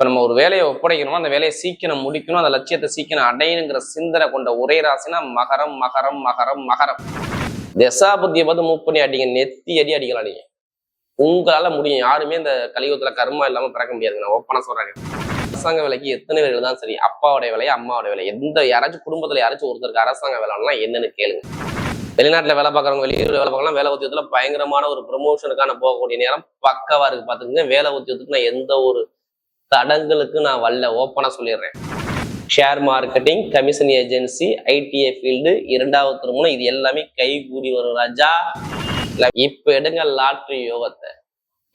இப்ப நம்ம ஒரு வேலையை ஒப்படைக்கணுமோ அந்த வேலையை சீக்கிரம் முடிக்கணும் அந்த லட்சியத்தை சீக்கிரம் அடையணுங்கிற சிந்தனை கொண்ட ஒரே ராசினா மகரம் மகரம் மகரம் மகரம். தசாபுத்தியை பார்த்து மூவ் பண்ணி அடிங்க நெத்தி அடி அடிக்கலாம் நீங்க. உங்களால முடியும். யாருமே இந்த கலியுகத்துல கர்மா இல்லாம பிறக்க முடியாது நான் ஓப்பனா சொல்றேன் அரசாங்க வேலைக்கு எத்தனை பேர் தான் சரி அப்பாவுடைய வேலையா அம்மாவுடைய வேலை எந்த யாராச்சும் குடும்பத்துல யாராச்சும் ஒருத்தருக்கு அரசாங்க வேலைன்னா என்னன்னு கேளுங்க. வெளிநாட்டுல வேலை பார்க்குறவங்க வெளியூர் வேலை பார்க்கலாம் வேலை உத்தியோகத்துல பயங்கரமான ஒரு ப்ரொமோஷனுக்கான போகக்கூடிய நேரம் பக்கவா இருக்கு. பாத்துக்கங்க வேலை உத்தியோகத்துக்கு நான் எந்த ஒரு தடங்களுக்கு நான் வரல ஓப்பனா சொல்லிடுறேன். Share marketing commission agency ITI field இரண்டாவது திருமணம் இது எல்லாமே கைகூடி வரும் ராஜா. இப்போ இப்ப எடுங்க லாட்ரி யோகத்தை.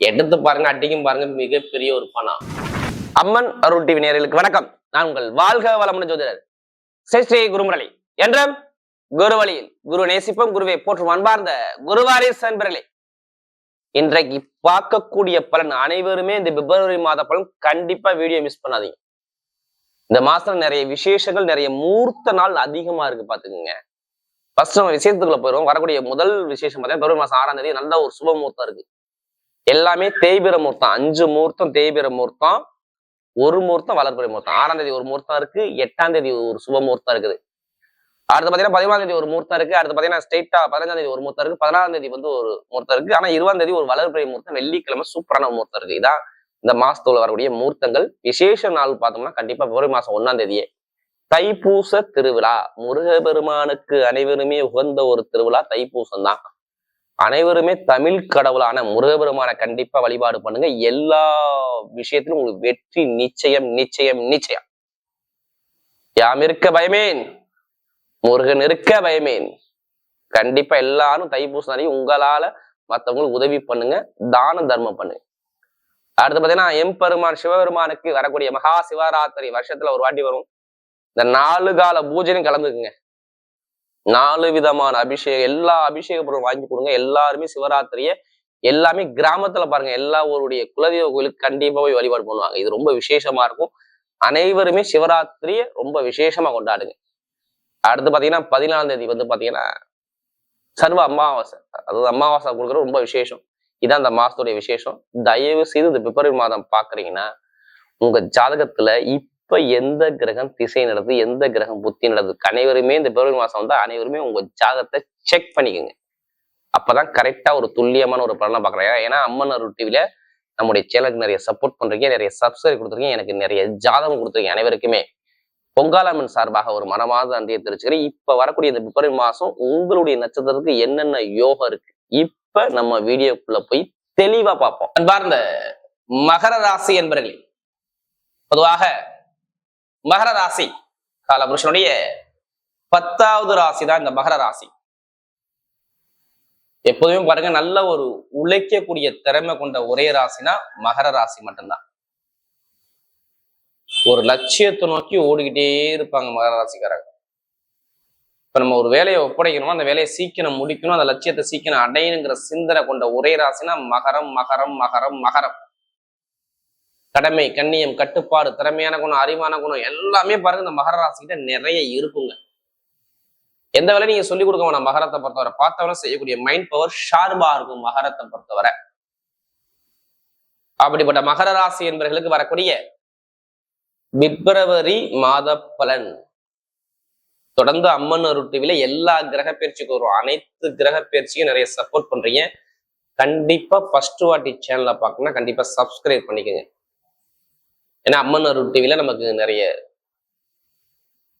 எடுத்து பாருங்க அடிக்கும் பாருங்க மிகப்பெரிய ஒரு பணம். அம்மன் அருள் டிவி நேர்களுக்கு வணக்கம். நான் உங்கள் வாழ்க வளமுடன் ஜோதிடர் ஸ்ரீ ஸ்ரீ குருமுரளி. என்றும் குரு வழியில் குரு நேசிப்பம் குருவை போற்றும் அன்பார்ந்த குருவாரி சன்பர்களே இன்றைக்கு பார்க்கக்கூடிய பலன் அனைவருமே இந்த பிப்ரவரி மாத பலன் கண்டிப்பா வீடியோ மிஸ் பண்ணாதீங்க. இந்த மாசத்துல நிறைய விசேஷங்கள் நிறைய மூர்த்த நாள் அதிகமா இருக்கு பாத்துக்கோங்க ஃபர்ஸ்ட் நம்ம விசேஷத்துக்குள்ள போயிடும் வரக்கூடிய முதல் விசேஷம் பார்த்தீங்கன்னா பிப்ரவரி மாசம் ஆறாம் தேதி நல்ல ஒரு சுப முகூர்த்தம் இருக்கு. எல்லாமே தேய்பிர முகூர்த்தம். அஞ்சு முகூர்த்தம் தேய்பிர முகூர்த்தம் ஒரு முகூர்த்தம் வளர்ப்புறை முகூர்த்தம். ஆறாம் தேதி ஒரு முகூர்த்தம் இருக்கு எட்டாம் தேதி ஒரு சுப முகூர்த்தம் இருக்குது. அடுத்து பாத்தீங்கன்னா பதிமூணாம் தேதி ஒரு முகூர்த்தம் இருக்கு. அடுத்து பாத்தீங்கன்னா ஸ்டேட்டா பதினஞ்சாம் தேதி ஒரு முகூர்த்தம் இருக்கு. பதினாறாம் தேதி வந்து ஒரு முகூர்த்தம் இருக்கு. ஆனா இருபதாம் தேதி ஒரு வளர்பிறை முகூர்த்தம். வெள்ளிக்கிழமை சூப்பரான முகூர்த்தம் இருக்கு. இதான் இந்த மாசத்துல வரக்கூடிய முகூர்த்தங்கள். விசேஷ நாள் பார்த்தோம்னா கண்டிப்பா பிப்ரவரி மாசம் ஒன்னாம் தேதியே. தைப்பூச திருவிழா. முருகபெருமானுக்கு அனைவருமே உகந்த ஒரு திருவிழா தைப்பூசம் தான் அனைவருமே தமிழ் கடவுளான முருகபெருமானை கண்டிப்பா வழிபாடு பண்ணுங்க. எல்லா விஷயத்திலும் உங்களுக்கு வெற்றி நிச்சயம் நிச்சயம் நிச்சயம். யாமிருக்க பயமேன். முருகன் இருக்க பயமேன் கண்டிப்பா எல்லாரும் தைப்பூசம் அன்னைக்கு உங்களால மத்தவங்களுக்கு உதவி பண்ணுங்க தான தர்மம் பண்ணுங்க. அடுத்து பாத்தீங்கன்னா எம்பெருமான் சிவபெருமானுக்கு வரக்கூடிய மகா சிவராத்திரி வருஷத்துல ஒரு வாட்டி வரும். இந்த நாலு கால பூஜையும் கலந்துக்குங்க. நாலு விதமான அபிஷேகம் எல்லா அபிஷேக பொருளும் வாங்கி கொடுங்க. எல்லாருமே சிவராத்திரிய எல்லாமே கிராமத்துல பாருங்க. எல்லா ஊருடைய குலதெய்வ கோயிலுக்கு கண்டிப்பா போய் வழிபாடு பண்ணுவாங்க. இது ரொம்ப விசேஷமா இருக்கும். அனைவருமே சிவராத்திரிய ரொம்ப விசேஷமா கொண்டாடுங்க. அடுத்து பார்த்தீங்கன்னா பதினாலாம் தேதி வந்து பார்த்தீங்கன்னா சர்வ அமாவாசை. அதாவது அமாவாசை கொடுக்குறது ரொம்ப விசேஷம். இதான் அந்த மாசத்துடைய விசேஷம். தயவு செய்து இந்த பிப்ரவரி மாதம் பார்க்குறீங்கன்னா உங்க ஜாதகத்துல இப்ப எந்த கிரகம் திசை நடது எந்த கிரகம் புத்தி நடது அனைவருமே இந்த பிப்ரவரி மாசம் வந்தால் அனைவருமே உங்க ஜாதகத்தை செக் பண்ணிக்கோங்க. அப்பதான் கரெக்டா ஒரு துல்லியமான ஒரு பலனை பாக்குறேன் ஏன்னா அம்மன் அருள் டிவில நம்முடைய சேனலுக்கு நிறைய சப்போர்ட் பண்றீங்க நிறைய சப்ஸ்கிரைப் கொடுத்துருக்கீங்க எனக்கு நிறைய ஜாதகம் கொடுத்துருக்கீங்க அனைவருக்குமே. பொங்காலம்மன் சார்பாக ஒரு மனமாத அன்றைய தெரிவிச்சுக்கிறேன். இப்ப வரக்கூடிய இந்த பிப்ரவரி மாசம் உங்களுடைய நட்சத்திரத்துக்கு என்னென்ன யோகம் இருக்கு இப்ப நம்ம வீடியோக்குள்ள போய் தெளிவா பார்ப்போம். அன்பார்ந்த மகர ராசி என்பர்களே பொதுவாக மகர ராசி காலபுருஷனுடைய பத்தாவது ராசி தான் இந்த மகர ராசி. எப்போதுமே பாருங்க நல்ல ஒரு உழைக்கக்கூடிய திறமை கொண்ட ஒரே ராசினா மகர ராசி மட்டும்தான். ஒரு லட்சியத்தை நோக்கி ஓடிக்கிட்டே இருப்பாங்க மகர ராசிக்காரங்க இப்ப நம்ம ஒரு வேலையை ஒப்படைக்கணும் அந்த வேலையை சீக்கிரம் முடிக்கணும் அந்த லட்சியத்தை சீக்கிரம் அடையணுங்கிற சிந்தனை கொண்ட ஒரே ராசினா மகரம் மகரம் மகரம் மகரம். கடமை கண்ணியம் கட்டுப்பாடு திறமையான குணம் அறிவான குணம் எல்லாமே பாருங்க இந்த மகர ராசிக்கிட்ட நிறைய இருக்குங்க. எந்த வேலையும் நீங்க சொல்லிக் கொடுக்க வேணாம் மகரத்தை பொறுத்தவரை. பார்த்தவரை செய்யக்கூடிய மைண்ட் பவர் ஷார்பா இருக்கும் மகரத்தை பொறுத்தவரை. அப்படிப்பட்ட மகர ராசி என்பவர்களுக்கு வரக்கூடிய பிப்ரவரி மாத பலன். தொடர்ந்து அம்மன் அருட்டிவில எல்லா கிரக பயிற்சிக்கும் வரும் அனைத்து கிரக பயிற்சியும் நிறைய சப்போர்ட் பண்றீங்க. கண்டிப்பா ஃபர்ஸ்ட் வாட்டி சேனலை பார்க்கணும்னா கண்டிப்பா சப்ஸ்கிரைப் பண்ணிக்கோங்க. ஏன்னா அம்மன் அருள் டிவில நமக்கு நிறைய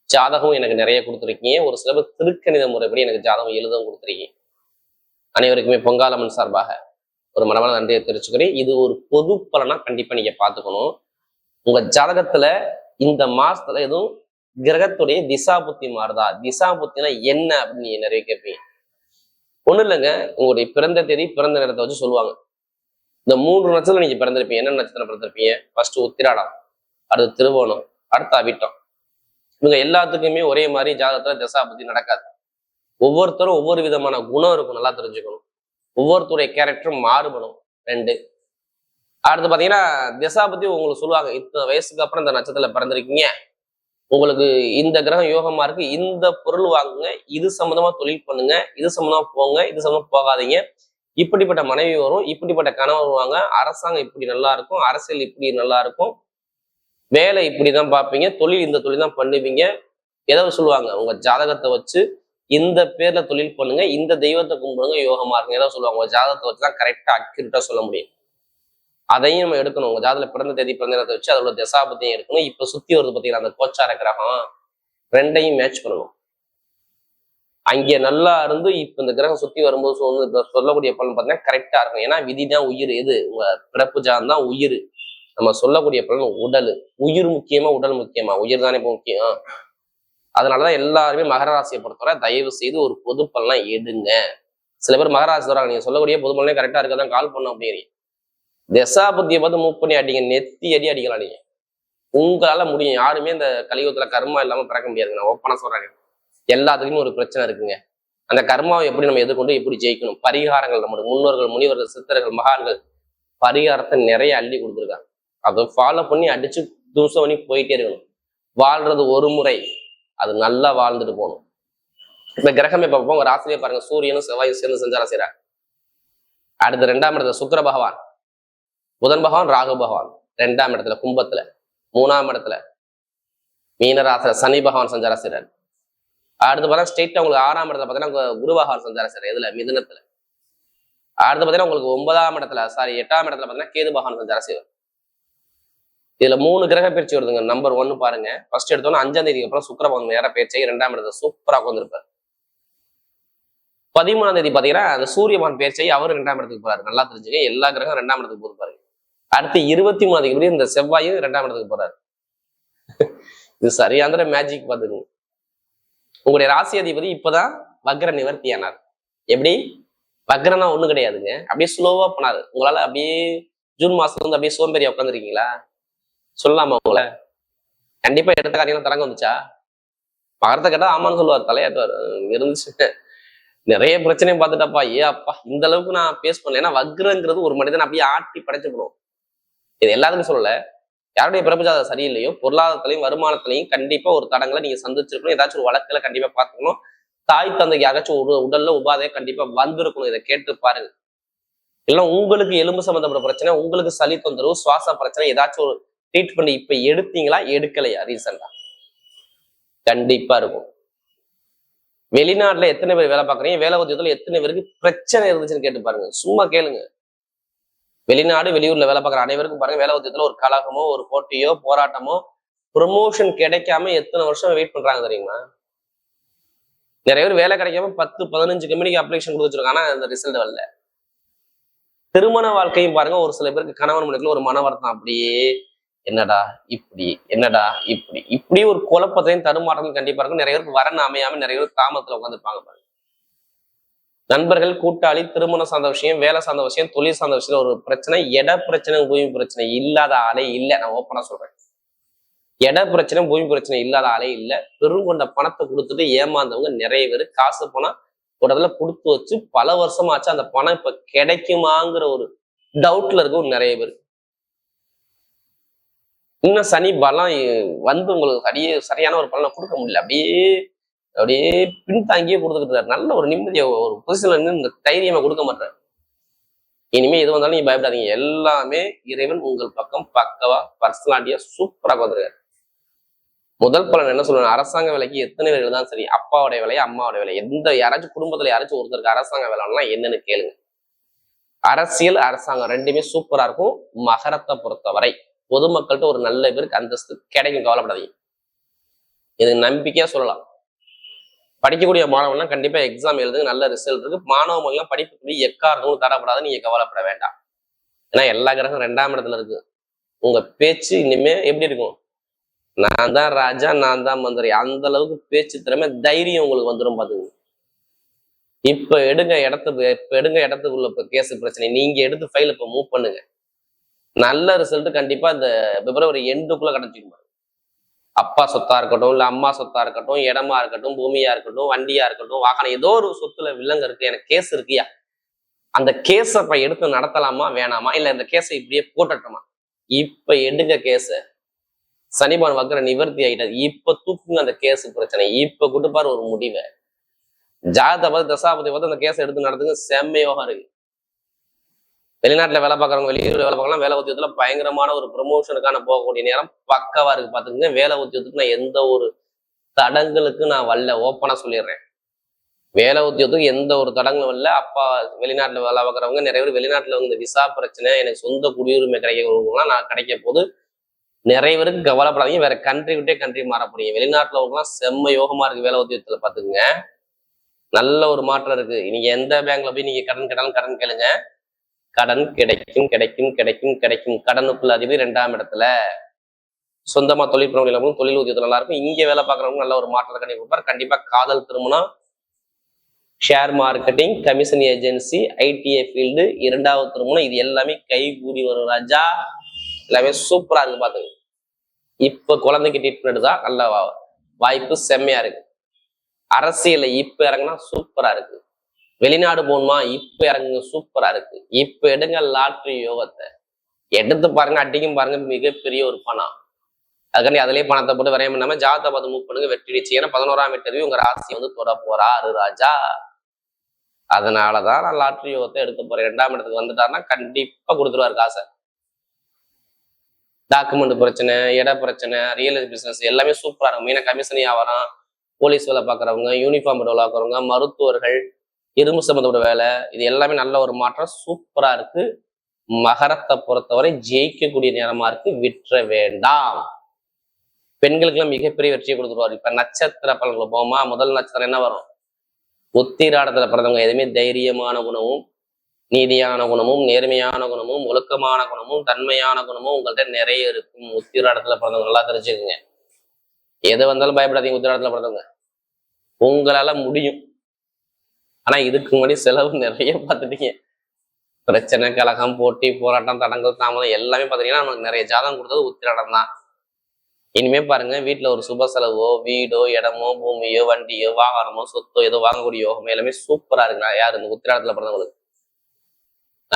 ஜாதகம் எனக்கு நிறைய கொடுத்துருக்கீங்க. ஒரு சில பேர் திருக்கணித முறைப்படி எனக்கு ஜாதகம் எழுதவும் கொடுத்துருக்கீங்க. அனைவருக்குமே பொங்காலம்மன் சார்பாக ஒரு மனமான நன்றியை தெரிவிச்சுக்கிறேன். இது ஒரு பொது பலனா கண்டிப்பா நீங்க பாத்துக்கணும் உங்க ஜாதகத்துல இந்த மாசத்துல எதுவும் கிரகத்துடைய திசா புத்தி மாறுதா? திசா புத்தினா என்ன அப்படின்னு நீங்க நிறைய கேட்பீங்க. ஒண்ணும் இல்லைங்க. உங்களுடைய பிறந்த தேதி பிறந்த நேரத்தை வச்சு சொல்லுவாங்க. இந்த மூன்று நட்சத்திரம் நீங்க பிறந்திருப்பீங்க. என்ன நட்சத்திரம் பிறந்திருப்பீங்க? ஃபர்ஸ்ட் உத்திராடம் அடுத்து திருவோணம் அடுத்து அவிட்டம். இவங்க எல்லாத்துக்குமே ஒரே மாதிரி ஜாதகத்துல திசா புத்தி நடக்காது. ஒவ்வொருத்தரும் ஒவ்வொரு விதமான குணம் இருக்கும். நல்லா தெரிஞ்சுக்கணும். ஒவ்வொருத்தருடைய கேரக்டரும் மாறுபடும். ரெண்டு அடுத்து பார்த்தீங்கன்னா திசா பத்தி உங்களுக்கு சொல்லுவாங்க. இத்தனை வயசுக்கு அப்புறம் இந்த நட்சத்திரத்துல பிறந்திருக்கீங்க. உங்களுக்கு இந்த கிரகம் யோகமா இருக்கு. இந்த பொருள் வாங்குங்க. இது சம்மந்தமா தொழில் பண்ணுங்க. இது சம்மந்தமா போங்க. இது சம்மந்தமா போகாதீங்க. இப்படிப்பட்ட மனைவி வரும். இப்படிப்பட்ட கணவர் வருவாங்க. அரசாங்கம் இப்படி நல்லா இருக்கும். அரசியல் இப்படி நல்லா இருக்கும். வேலை இப்படிதான் பார்ப்பீங்க. தொழில் இந்த தொழில் தான் பண்ணுவீங்க. ஏதாவது சொல்லுவாங்க. உங்க ஜாதகத்தை வச்சு இந்த பேர்ல தொழில் பண்ணுங்க. இந்த தெய்வத்தை கும்பிடுங்க. யோகமா இருக்குங்க ஏதாவது சொல்லுவாங்க. உங்க ஜாதகத்தை வச்சு தான் கரெக்டா அக்யூரேட்டா சொல்ல முடியும். அதையும் நம்ம எடுக்கணும். உங்க ஜாதத்துல பிறந்த தேதி பிறந்த நேரத்தை வச்சு அதோட தசாபத்தையும் எடுக்கணும். இப்ப சுத்தி வருது பாத்தீங்கன்னா அந்த கோச்சார கிரகம்? ரெண்டையும் மேட்ச் பண்ணணும். அங்கே நல்லா இருந்து இப்ப இந்த கிரகம் சுத்தி வரும்போது சொன்ன- சொல்லக்கூடிய பலன் பார்த்தீங்கன்னா கரெக்டா இருக்கும் ஏன்னா விதி தான் உயிர். எது? உங்க பிறப்பு ஜாதம் தான் உயிர். நம்ம சொல்லக்கூடிய பலன் உடல். உயிர் முக்கியமா உடல் முக்கியமா? உயிர் தானே இப்ப முக்கியம். அதனாலதான் எல்லாருமே மகர ராசியை பொறுத்தவரை தயவு செய்து ஒரு பொது பலனா எடுங்க. சில பேர் மகராசி வராங்க நீங்க சொல்லக்கூடிய பொது பலனே கரெக்டா இருக்கதான் கால் பண்ணும் அப்படிங்கிறீங்க. தசா புத்தியை பார்த்து மூவ் பண்ணி அடிங்க நெத்தி அடி அடிக்கலாம் நீங்க. உங்களால முடியும். யாருமே இந்த கலியுகத்துல கர்மா இல்லாம பிறக்க முடியாதுங்க. நான் ஓப்பனா சொல்றேன் எல்லாத்துக்குமே ஒரு பிரச்சனை இருக்குங்க. அந்த கர்மாவை எப்படி நம்ம எதிர்கொண்டு எப்படி ஜெயிக்கணும்? பரிகாரங்கள் நம்மளுடைய முன்னோர்கள் முனிவர்கள் சித்தர்கள் மகான்கள் பரிகாரத்தை நிறைய அள்ளி கொடுத்துருக்காங்க. அதை ஃபாலோ பண்ணி அடிச்சு தூசம் பண்ணி போயிட்டே இருக்கணும். வாழ்றது ஒரு முறை. அது நல்லா வாழ்ந்துட்டு போகணும். இந்த கிரகமே பார்ப்போம். உங்க ராசிலே பாருங்க. சூரியனும் செவ்வாயும் சேர்ந்து சஞ்சாரம் செய்யறாங்க அடுத்த ரெண்டாம் இடத்துல சுக்கர பகவான். புதன் பகவான் ராகு பகவான். ரெண்டாம் இடத்துல கும்பத்துல மூணாம் இடத்துல மீனராசில சனி பகவான் சஞ்சாரம் அடுத்து பார்த்தா ஸ்டேட் உங்களுக்கு ஆறாம் இடத்துல பார்த்தீங்கன்னா குரு பகவான் சஞ்சாரம் செய்றாரு. இதுல மிதுனத்துல. அடுத்து பார்த்தீங்கன்னா உங்களுக்கு ஒன்பதாம் இடத்துல சாரி எட்டாம் இடத்துல பார்த்தீங்கன்னா கேது பகவான் சஞ்சாரம் இதுல மூணு கிரக பயிற்சி வருதுங்க. நம்பர் ஒன்னு பாருங்க. ஃபர்ஸ்ட் எடுத்தோன்னா அஞ்சாம் தேதிக்கு அப்புறம் சுக்கர பகவான் நேர பயிற்சி ரெண்டாம் இடத்துல சூப்பரா உட்காந்துருப்பாரு பதிமூணாம் தேதி பாத்தீங்கன்னா அந்த சூரியபான் பேச்சை அவர் ரெண்டாம் இடத்துக்கு போறாரு. நல்லா தெரிஞ்சுங்க. எல்லா கிரகம் ரெண்டாம் இடத்துக்கு போறாரு அடுத்து இருபத்தி மூணாம் தேதி இந்த செவ்வாயும் ரெண்டாம் இடத்துக்கு போறாரு? இது சரியாந்திர மேஜிக் பாத்துக்கோங்க. உங்களுடைய ராசி அதிபதி இப்பதான் வக்ர நிவர்த்தி ஆனார். எப்படி? வக்ரனா ஒண்ணும் கிடையாதுங்க. அப்படியே ஸ்லோவா பண்ணாரு உங்களால அப்படியே ஜூன் மாசத்துல வந்து அப்படியே சோம்பேறியா உட்காந்துருக்கீங்களா சொல்லலாமா உங்களை? கண்டிப்பா எடுத்த காரியம் தரங்க வந்துச்சா? மகரத்தை கேட்டா ஆமான்னு சொல்லுவார் தலையாட்டுவார். இருந்துச்சு. நிறைய பிரச்சனையும் பார்த்துட்டப்பா. ஏ அப்பா இந்த அளவுக்கு நான் பேஸ் பண்ணல ஏன்னா வக்ரங்கிறது ஒரு மனிதன் அப்படியே ஆட்டி படைச்சுப்படும் இது எல்லாத்துக்கும் சொல்லலை. யாருடைய பிரபஞ்சாத சரியில்லையோ பொருளாதாரத்திலையும் வருமானத்திலையும் கண்டிப்பா ஒரு தடங்களை நீங்க சந்திச்சிருக்கணும். ஏதாச்சும் ஒரு வழக்குல கண்டிப்பா பார்த்துக்கணும். தாய் தந்தைக்கு யாராச்சும் ஒரு உடல்ல உபாதையை கண்டிப்பா வந்திருக்கணும். இதை கேட்டு பாருங்க. இல்லை உங்களுக்கு எலும்பு சம்பந்தப்பட்ட பிரச்சனை உங்களுக்கு சளி தொந்தரவு சுவாச பிரச்சனை ஏதாச்சும் ஒரு ட்ரீட்மெண்ட் இப்ப எடுத்தீங்களா? எடுக்கலையா? ரீசெண்டா கண்டிப்பா இருக்கும். வெளிநாட்டுல எத்தனை பேர் வேலை பார்க்குறீங்க? வேலை உத்தியத்துல எத்தனை பேருக்கு பிரச்சனை இருந்துச்சுன்னு கேட்டு பாருங்க. சும்மா கேளுங்க. வெளிநாடு வெளியூர்ல வேலை பார்க்குற அனைவருக்கும் பாருங்க வேலை உத்தியத்துல ஒரு கழகமோ ஒரு போட்டியோ போராட்டமோ ப்ரொமோஷன் கிடைக்காம எத்தனை வருஷம் வெயிட் பண்றாங்க தெரியுமா? நிறைய பேர் வேலை கிடைக்காம பத்து பதினஞ்சு கம்பெனிக்கு அப்ளிகேஷன் கொடுத்துருக்காங்க ஆனா அந்த ரிசல்ட் வரல. திருமண வாழ்க்கையும் பாருங்க ஒரு சில பேருக்கு கணவன் மனைக்குள்ள ஒரு மன வருத்தம். அப்படியே என்னடா இப்படி என்னடா இப்படி. இப்படி ஒரு குழப்பத்தையும் தடுமாற்றத்தையும் கண்டிப்பா இருக்கும். நிறைய பேருக்கு வரன் அமையாம நிறைய பேர் தாமத்துல உட்காந்துருப்பாங்க பாருங்க. நண்பர்கள் கூட்டாளி திருமணம் சார்ந்த விஷயம் வேலை சார்ந்த விஷயம் தொழில் சார்ந்த விஷயம் ஒரு பிரச்சனை இட பிரச்சனை பூமி பிரச்சனை இல்லாத ஆளே இல்லை. நான் ஓப்பனா சொல்றேன். இட பிரச்சனை பூமி பிரச்சனை இல்லாத ஆளே இல்லை. பெருங்கொண்ட பணத்தை கொடுத்துட்டு ஏமாந்தவங்க நிறைய பேர். காசு பணம் ஒரு இடத்துல கொடுத்து வச்சு பல வருஷமாச்சு அந்த பணம் இப்ப கிடைக்குமாங்கிற ஒரு டவுட்ல இருக்கவும் நிறைய பேர். இன்னும் சனி பலம் வந்து உங்களுக்கு சரியே சரியான ஒரு பலனை கொடுக்க முடியல. அப்படியே அப்படியே பின்தாங்கியே கொடுத்துக்கிட்டு இருக்காரு. நல்ல ஒரு நிம்மதியை ஒரு பொசிஷன்ல இருந்து இந்த தைரியமா கொடுக்க மாட்டாரு. இனிமே எது வந்தாலும் நீங்க பயப்படாதீங்க. எல்லாமே இறைவன் உங்கள் பக்கம் பக்கவா பர்சனாலிட்டியா சூப்பரா வந்துருக்காரு முதல் பலன் என்ன சொல்லணும் அரசாங்க வேலைக்கு எத்தனை பேர் இருந்தாலும் சரி அப்பாவுடைய வேலை அம்மாவுடைய வேலை எந்த யாராச்சும் குடும்பத்துல யாராச்சும் ஒருத்தருக்கு அரசாங்க வேலைன்னா என்னன்னு கேளுங்க. அரசியல் அரசாங்கம் ரெண்டுமே சூப்பரா இருக்கும். மகரத்தை பொறுத்தவரை பொதுமக்கள்கிட்ட ஒரு நல்ல பேருக்கு அந்தஸ்து கிடைக்கும். கவலைப்படாதீங்க. இது நம்பிக்கையா சொல்லலாம். படிக்கக்கூடிய மாணவன்லாம் கண்டிப்பாக எக்ஸாம் எழுதுங்க நல்ல ரிசல்ட் இருக்கு. மாணவ மொழிலாம் படிப்புக்கு எக்காரணமும் தடப்படாத நீங்க கவலைப்பட வேண்டாம். ஏன்னா எல்லா கிரகம் ரெண்டாம் இடத்துல இருக்கு. உங்க பேச்சு இனிமே எப்படி இருக்கும்? நான் தான் ராஜா நான் தான் மந்திரி. அந்த அளவுக்கு பேச்சு திறமை தைரியம் உங்களுக்கு வந்துடும் பாத்துங்க. இப்ப எடுங்க இடத்துக்கு இப்ப எடுங்க இடத்துக்குள்ள இப்ப கேஸ் பிரச்சனை. நீங்க எடுத்து ஃபைல் இப்ப மூவ் பண்ணுங்க. நல்ல ரிசல்ட் கண்டிப்பா இந்த பிப்ரவரி எண்டுக்குள்ள கிடைச்சிக்கும் அப்பா சொத்தா இருக்கட்டும் இல்ல அம்மா சொத்தா இருக்கட்டும் இடமா இருக்கட்டும் பூமியா இருக்கட்டும் வண்டியா இருக்கட்டும் வாகனம் ஏதோ ஒரு சொத்துல வில்லங்க இருக்கு எனக்கு கேஸ் இருக்கியா? அந்த கேஸை இப்ப எடுத்து நடத்தலாமா வேணாமா? இல்ல இந்த கேஸை இப்படியே போட்டட்டுமா? இப்ப எடுங்க கேஸ. சனிபான் வக்கர நிவர்த்தி ஆயிட்டாது இப்ப தூக்குங்க அந்த கேஸ் பிரச்சனை. இப்ப கொடுப்பாரு ஒரு முடிவை. ஜாதகத்தை பார்த்து தசாபதி பார்த்து அந்த கேஸை எடுத்து நடத்துங்க. செம்மையோகம் இருக்கு. வெளிநாட்டில் வேலை பார்க்குறவங்க வெளியூர் வேலை பார்க்கலாம் வேலை உத்தியோகத்தில் பயங்கரமான ஒரு ப்ரொமோஷனுக்கான போகக்கூடிய நேரம் பக்கவாக இருக்குது பாத்துக்கங்க. வேலை உத்தியோகத்துக்கு நான் எந்த ஒரு தடங்களுக்கு நான் வரல. ஓப்பனாக சொல்லிடுறேன். வேலை உத்தியோகத்துக்கு எந்த ஒரு தடங்களும் இல்லை அப்பா வெளிநாட்டில் வேலை பார்க்குறவங்க நிறைய பேர் வெளிநாட்டில் வந்து விசா பிரச்சனை எனக்கு சொந்த குடியுரிமை கிடைக்கிறவங்களாம் நான் கிடைக்க போது நிறைய பேருக்கு கவலைப்படாதீங்க. வேற கண்ட்ரி விட்டே கண்ட்ரி மாற போறீங்க வெளிநாட்டில் உள்ளவங்கலாம் செம்ம யோகமாக இருக்குது வேலை உத்தியோகத்தில் பார்த்துக்குங்க நல்ல ஒரு மாற்றம் இருக்குது நீங்கள் எந்த பேங்க்ல போய் நீங்கள் கடன் கேட்டாலும் கடன் கேளுங்க. கடன் கிடைக்கும் கிடைக்கும் கிடைக்கும் கிடைக்கும். கடனுக்குள்ள அதிபர் ரெண்டாம் இடத்துல. சொந்தமா தொழில் பிரபலம் தொழில் உத்தியோகத்துல நல்லா இருக்கும். இங்க வேலை பார்க்குறவங்க நல்ல ஒரு மாற்றத்தை கண்டிப்பா கொடுப்பார். கண்டிப்பா காதல் திருமணம் share marketing commission agency ITI field இரண்டாவது திருமணம் இது எல்லாமே கைகூடி வரும். ராஜா எல்லாமே சூப்பரா இருக்கு பாத்துங்க. இப்ப குழந்தைக்கு ட்ரீட்மெண்ட் தான் நல்ல வாய்ப்பு செம்மையா இருக்கு. அரசியல இப்ப இறங்குனா சூப்பரா இருக்கு. வெளிநாடு போகணுமா? இப்ப இறங்குங்க. சூப்பரா இருக்கு. இப்ப எடுங்க லாட்ரி யோகத்தை. எடுத்து பாருங்க அடிக்கும் பாருங்க மிகப்பெரிய ஒரு பணம். அதுக்காண்டி அதுலயே பணத்தை போட்டு வரையம் பண்ணாம ஜாதகத்தை பார்த்து மூவ் பண்ணுங்க வெற்றி ஏன்னா பதினோராம் வீட்டு உங்க ராசி வந்து தொட போறாரு ராஜா. அதனாலதான் நான் லாட்ரி யோகத்தை எடுத்து போறேன். ரெண்டாம் இடத்துக்கு வந்துட்டாருன்னா கண்டிப்பா கொடுத்துருவாரு காசை. டாக்குமெண்ட் பிரச்சனை இட பிரச்சனை ரியல் பிசினஸ் எல்லாமே சூப்பரா இருக்கும். மெயினாக கமிஷன் வியாபாரம் போலீஸ் வேலை பார்க்குறவங்க யூனிஃபார்ம் வேலை பார்க்குறவங்க மருத்துவர்கள் இரும்பு சம்மந்தப்பட்ட வேலை இது எல்லாமே நல்ல ஒரு மாற்றம். சூப்பரா இருக்கு. மகரத்தை பொறுத்தவரை ஜெயிக்கக்கூடிய நேரமா இருக்கு. விற்ற வேண்டாம். பெண்களுக்கெல்லாம் மிகப்பெரிய வெற்றியை கொடுத்துருவார். இப்ப நட்சத்திர பலன்களை போமா முதல் நட்சத்திரம் என்ன வரும்? உத்திராடத்துல பிறந்தவங்க எதுவுமே தைரியமான குணமும் நீதியான குணமும் நேர்மையான குணமும் ஒழுக்கமான குணமும் தன்மையான குணமும் உங்கள்ட்ட நிறைய இருக்கும். உத்திராடத்துல பிறந்தவங்க நல்லா தெரிஞ்சுக்குங்க. எது வந்தாலும் பயப்படாதீங்க உத்திராடத்துல பிறந்தவங்க. உங்களால முடியும். ஆனா இதுக்கு முன்னாடி செலவு நிறைய பார்த்துட்டீங்க. பிரச்சனை கலகம் போட்டி போராட்டம் தடங்கள் தாமதம் எல்லாமே பார்த்தீங்கன்னா நமக்கு நிறைய ஜாதகம் கொடுத்தது உத்திராடம் தான். இனிமே பாருங்க வீட்டுல ஒரு சுப செலவோ வீடோ இடமோ பூமியோ வண்டியோ வாகனமோ சொத்தோ ஏதோ வாங்கக்கூடிய யோகமோ எல்லாமே சூப்பரா இருக்குண்ணா யார் இந்த உத்திராடத்துல பிறந்தவங்களுக்கு.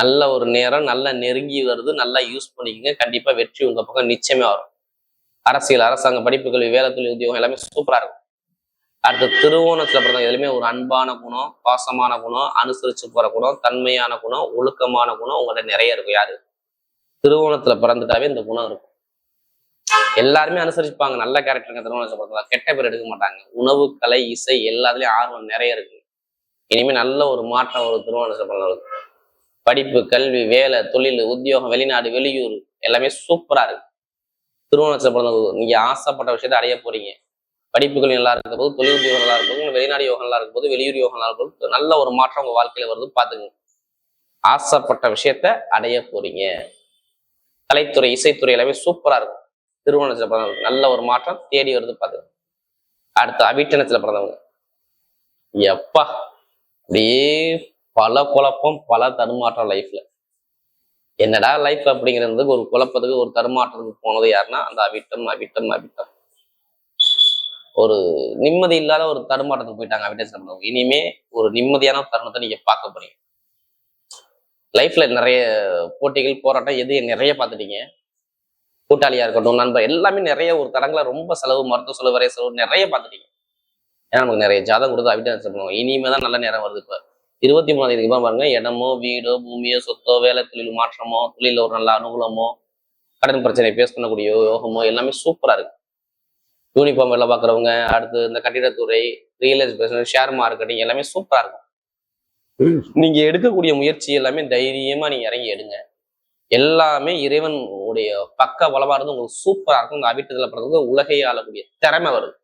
நல்ல ஒரு நேரம் நல்லா நெருங்கி வருது நல்லா யூஸ் பண்ணிக்கங்க. கண்டிப்பா வெற்றி உங்க பக்கம் நிச்சயமே வரும். அரசியல் அரசாங்க படிப்புகள் வேலை தொழில் உத்தியோகம் எல்லாமே சூப்பரா இருக்கும். அடுத்து திருவோணத்துல பிறந்த எதுலையுமே ஒரு அன்பான குணம் பாசமான குணம் அனுசரிச்சு போற குணம் தன்மையான குணம் ஒழுக்கமான குணம் உங்கள்ட்ட நிறைய இருக்கும். யாரு? திருவோணத்துல பிறந்துட்டாவே இந்த குணம் இருக்கும். எல்லாருமே அனுசரிச்சுப்பாங்க. நல்ல கேரக்டருங்க திருவோணத்துல பிறந்தா கெட்ட பேர் எடுக்க மாட்டாங்க. உணவு கலை இசை எல்லாத்துலயும் ஆர்வம் நிறைய இருக்கு. இனிமே நல்ல ஒரு மாற்றம் ஒரு திருவோணத்துல பிறந்தவங்களுக்கு. படிப்பு கல்வி வேலை தொழில் உத்தியோகம் வெளிநாடு வெளியூர் எல்லாமே சூப்பரா இருக்கு. திருவோணத்துல பிறந்தவங்க நீங்க ஆசைப்பட்ட விஷயத்தை அடைய போறீங்க. படிப்புகள் நல்லா இருக்க போது தொழில் உத்தியோகம் நல்லா இருக்கும் வெளிநாடு யோகம் நல்லா இருக்கும் போது வெளியூர் யோகம் நல்லா இருக்கும் போது நல்ல ஒரு மாற்றம் உங்க வாழ்க்கையில வருது பாத்துங்க ஆசைப்பட்ட விஷயத்த அடைய போறீங்க. கலைத்துறை இசைத்துறை எல்லாமே சூப்பரா இருக்கும். திருவோணத்துல பிறந்தவங்க நல்ல ஒரு மாற்றம் தேடி வருது பாத்துங்க அடுத்து அவிட்டனத்துல பிறந்தவங்க. எப்பா அப்படியே பல குழப்பம் பல தடுமாற்றம் லைஃப்ல என்னடா லைஃப் அப்படிங்கிறதுக்கு ஒரு குழப்பத்துக்கு ஒரு தடுமாற்றத்துக்கு போனது யாருன்னா அந்த அவிட்டம் அவிட்டம் அவிட்டம் ஒரு நிம்மதி இல்லாத ஒரு தடுமாட்டத்துக்கு போயிட்டாங்க அவிட்டேஷன் பண்ணுவோம் இனிமே ஒரு நிம்மதியான தருணத்தை நீங்க பார்க்க போறீங்க. லைஃப்ல நிறைய போட்டிகள் போராட்டம் எது நிறைய பார்த்துட்டீங்க. கூட்டாளியா இருக்கட்டும் நண்பர் எல்லாமே நிறைய ஒரு தடங்களை ரொம்ப செலவு மருத்துவ செலவு வரைய செலவு நிறைய பார்த்துட்டீங்க. ஏன்னா நமக்கு நிறைய ஜாதகம் கொடுத்து அவிட்டேஷன் பண்ணுவோம் இனிமே தான் நல்ல நேரம் வருது இப்போ. இருபத்தி மூணாம் தேதிக்கு பாருங்க இடமோ வீடோ பூமியோ சொத்தோ வேலை தொழில் மாற்றமோ தொழில ஒரு நல்ல அனுகூலமோ கடன் பிரச்சனை பேஸ் பண்ணக்கூடிய யோகமோ எல்லாமே சூப்பரா இருக்கு. யூனிஃபார்ம் வேலை பார்க்குறவங்க அடுத்து இந்த கட்டிடத்துறை ரியல் எஸ்டேட் ஷேர் மார்க்கெட்டிங் எல்லாமே சூப்பரா இருக்கும். நீங்க எடுக்கக்கூடிய முயற்சி எல்லாமே தைரியமா நீங்க இறங்கி எடுங்க. எல்லாமே இறைவன் உடைய பக்க பலமா இருந்து உங்களுக்கு சூப்பரா இருக்கும். இந்த அபிட்டத்தில் பிறகு உலகையே ஆளக்கூடிய திறமை வருது.